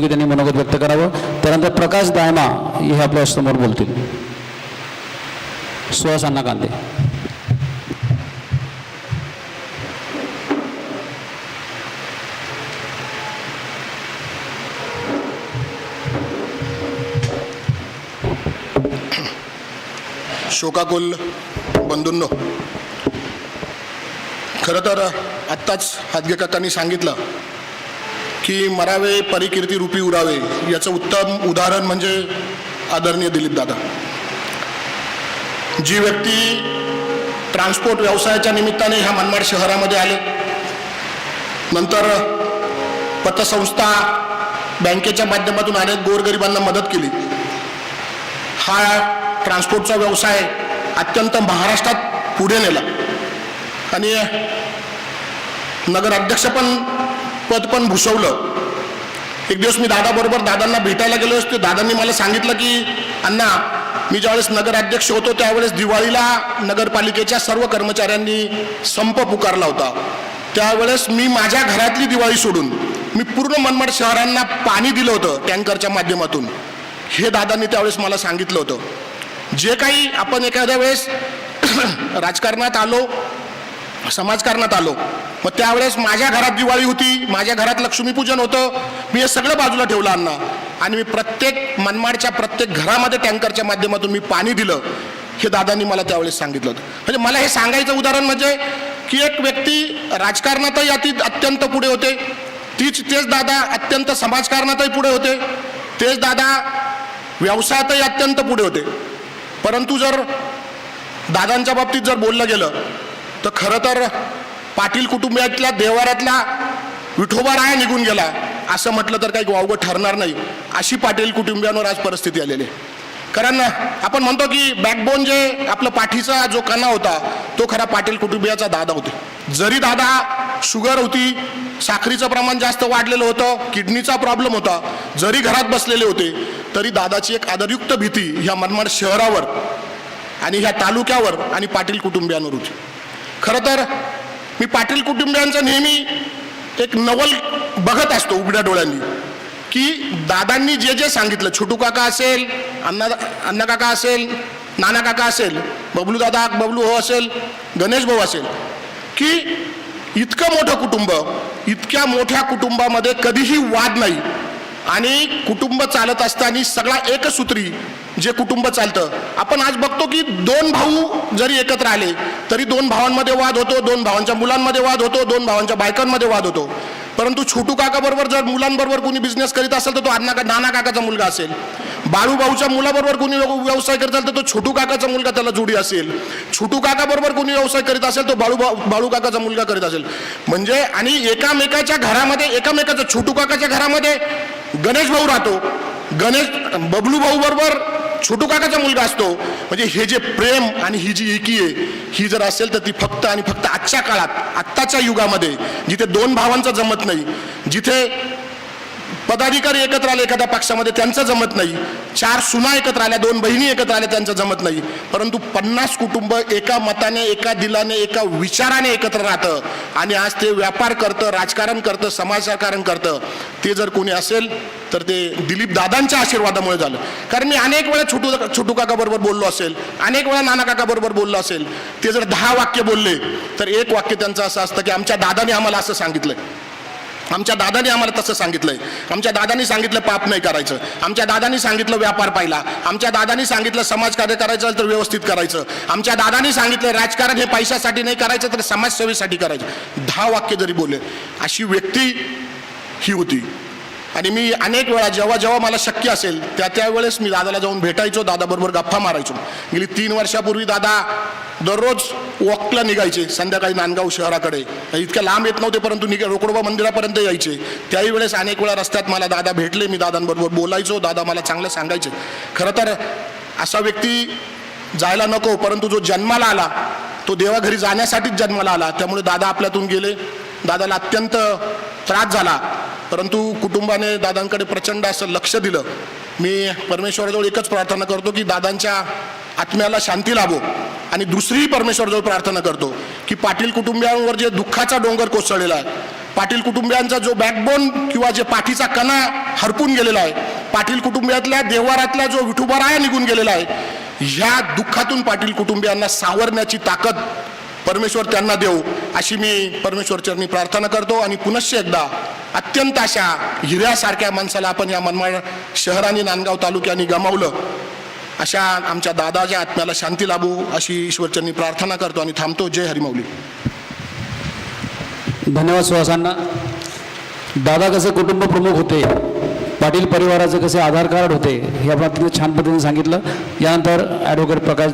की त्यांनी मनोगत व्यक्त करावं. त्यानंतर प्रकाश दायमा हे आपल्यासमोर बोलतील. सुहास अण्णा कांदे. शोकाकुल बंधूंनो खरं तर आत्ताच हादगे काकांनी सांगितलं की मरावे परिकीर्ती रूपी उरावे याचं उत्तम उदाहरण म्हणजे आदरणीय दिलीप दादा. जी व्यक्ती ट्रान्सपोर्ट व्यवसायाच्या निमित्ताने ह्या मनमाड शहरामध्ये आले नंतर पतसंस्था बँकेच्या माध्यमातून अनेक गोरगरिबांना मदत केली. हा ट्रान्सपोर्टचा व्यवसाय अत्यंत महाराष्ट्रात पुढे नेला. आणि नगराध्यक्ष पण पद पण भुसवलं. एक दिवस मी दादाबरोबर दादांना भेटायला गेलो असतो. दादांनी मला सांगितलं की अण्णा मी ज्यावेळेस नगराध्यक्ष होतो त्यावेळेस दिवाळीला नगरपालिकेच्या सर्व कर्मचाऱ्यांनी संप पुकारला होता. त्यावेळेस मी माझ्या घरातली दिवाळी सोडून मी पूर्ण मनमाड शहरांना पाणी दिलं होतं टँकरच्या माध्यमातून. हे दादांनी त्यावेळेस मला सांगितलं होतं. जे काही आपण एखाद्या वेळेस राजकारणात आलो समाजकारणात आलो मग त्यावेळेस माझ्या घरात दिवाळी होती माझ्या घरात लक्ष्मीपूजन होतं. मी हे सगळं बाजूला ठेवलं अण्णा. आणि मी प्रत्येक मनमाडच्या प्रत्येक घरामध्ये टँकरच्या माध्यमातून मी पाणी दिलं हे दादांनी मला त्यावेळेस सांगितलं होतं. म्हणजे मला हे सांगायचं उदाहरण म्हणजे की एक व्यक्ती राजकारणातही अति अत्यंत पुढे होते. तीच तेच दादा अत्यंत समाजकारणातही पुढे होते. तेच दादा व्यवसायातही अत्यंत पुढे होते. परंतु जर दादांच्या बाबतीत जर बोललं गेलं तर खरं तर पाटील कुटुंबियातल्या देवाऱ्यातला विठोबा राया निघून गेला. असं म्हटलं तर काही वावगं ठरणार नाही. अशी पाटील कुटुंबियांवर आज परिस्थिती आलेली आहे. कारण आपण म्हणतो की बॅकबोन जे आपलं पाठीचा जो कणा होता तो खरा पाटील कुटुंबियाचा दादा होते. जरी दादा शुगर होती साखरीचं प्रमाण जास्त वाढलेलं होतं किडनीचा प्रॉब्लेम होता जरी घरात बसलेले होते तरी दादाची एक आदरयुक्त भीती ह्या मनमाड शहरावर आणि ह्या तालुक्यावर आणि पाटील कुटुंबियांवर होती. खरं तर मी पाटील कुटुंबियांचा नेहमी एक नवल बघत असतो उघड्या डोळ्यांनी. की दादांनी जे जे सांगितलं छोटू काका असेल अण्णा अण्णा काका असेल नाना काका असेल बबलू दादा बबलू हो असेल गणेश भाऊ असेल की इतकं मोठं कुटुंब इतक्या मोठ्या कुटुंबामध्ये कधीही वाद नाही. आणि कुटुंब चालत असताना सगळा एकसूत्री जे कुटुंब चालतं आपण आज बघतो की दोन भाऊ जरी एकत्र आले तरी दोन भावांमध्ये वाद होतो दोन भावांच्या मुलांमध्ये वाद होतो दोन भावांच्या बायकांमध्ये वाद होतो. परंतु छोटू काकाबरोबर जर मुलांबरोबर कोणी बिझनेस करीत असेल तर तो अण्णा का नाना काकाचा मुलगा असेल. बाळू भाऊच्या मुलाबरोबर कोणी व्यवसाय करत असेल तर तो छोटू काकाचा मुलगा त्याला जोडी असेल. छोटू काकाबरोबर कोणी व्यवसाय करीत असेल तो बाळू भाऊ बाळू काकाचा मुलगा करीत असेल. म्हणजे आणि एकामेकाच्या घरामध्ये एकामेकाच्या छोटू काकाच्या घरामध्ये गणेश भाऊ राहतो. गणेश बबलू भाऊ बरोबर छोटू काकाचा मुलगा असतो. म्हणजे हे जे प्रेम आणि ही जी एकी आहे ही जर असेल तर ती फक्त आणि फक्त आजच्या काळात आत्ताच्या युगामध्ये जिथे दोन भावांचं जमत नाही जिथे पदाधिकारी एकत्र आले एखाद्या पक्षामध्ये त्यांचं जमत नाही. चार सुना एकत्र आल्या दोन बहिणी एकत्र आल्या त्यांचं जमत नाही. परंतु पन्नास कुटुंब एका मताने एका दिलाने एका विचाराने एकत्र राहतं. आणि आज ते व्यापार करतं राजकारण करतं समाजकारण करतं. ते जर कोणी असेल तर ते दिलीप दादांच्या आशीर्वादामुळे झालं. कारण मी अनेक वेळा छोटू छोटू काकाबरोबर बोललो असेल अनेक वेळा नाना काकाबरोबर बोललो असेल ते जर दहा वाक्य बोलले तर एक वाक्य त्यांचं असं असतं की आमच्या दादाने आम्हाला असं सांगितलंय. आमच्या दादाने आम्हाला तसं सांगितलंय. आमच्या दादानी सांगितलं पाप नाही करायचं. आमच्या दादानी सांगितलं व्यापार पाहिला. आमच्या दादानी सांगितलं समाजकार्य करायचं तर व्यवस्थित करायचं. आमच्या दादानी सांगितलं राजकारण हे पैशासाठी नाही करायचं तर समाजसेवेसाठी करायचं. दहा वाक्य जरी बोलले अशी व्यक्ती ही होती. आणि मी अनेक वेळा जेव्हा जेव्हा मला शक्य असेल त्या त्यावेळेस मी दादाला जाऊन भेटायचो दादाबरोबर गप्पा मारायचो. गेली तीन वर्षापूर्वी दादा दररोज वॉकला निघायचे संध्याकाळी नांदगाव शहराकडे. इतक्या लांब येत नव्हते परंतु निघ रोकडोबा मंदिरापर्यंत यायचे. त्याही वेळेस अनेक वेळा रस्त्यात मला दादा भेटले मी दादांबरोबर बोलायचो दादा मला चांगलं सांगायचे. खरं तर असा व्यक्ती जायला नको परंतु जो जन्माला आला तो देवाघरी जाण्यासाठीच जन्माला आला. त्यामुळे दादा आपल्यातून गेले. दादाला अत्यंत त्रास झाला. परंतु कुटुंबाने दादांकडे प्रचंड असं लक्ष दिलं. मी परमेश्वराजवळ एकच प्रार्थना करतो की दादांच्या आत्म्याला शांती लाभो आणि दुसरीही परमेश्वराजवळ प्रार्थना करतो की पाटील कुटुंबियांवर जे दुःखाचा डोंगर कोसळलेला आहे पाटील कुटुंबियांचा जो बॅकबोन किंवा जे पाठीचा कणा हरपून गेलेला आहे पाटील कुटुंबियातल्या देवारातला जो विठुबाराया निघून गेलेला आहे ह्या दुःखातून पाटील कुटुंबियांना सावरण्याची ताकद परमेश्वर त्यांना देऊ अशी मी परमेश्वरचरणी प्रार्थना करतो आणि पुनश्च एकदा अत्यंत अशा हिऱ्यासारख्या माणसाला आपण या मनमाड शहराने नांदगाव तालुक्याने गमावलं. अशा आमच्या दादाच्या आत्म्याला शांती लाभू अशी ईश्वरचरणी प्रार्थना करतो आणि थांबतो. जय हरिमौली धन्यवाद सुहासांना. दादा कसे कुटुंब प्रमुख होते पाटील परिवाराचे कसे आधार कार्ड होते हे आपण अत्यंत छान पद्धतीने सांगितलं. यानंतर ॲडव्होकेट प्रकाश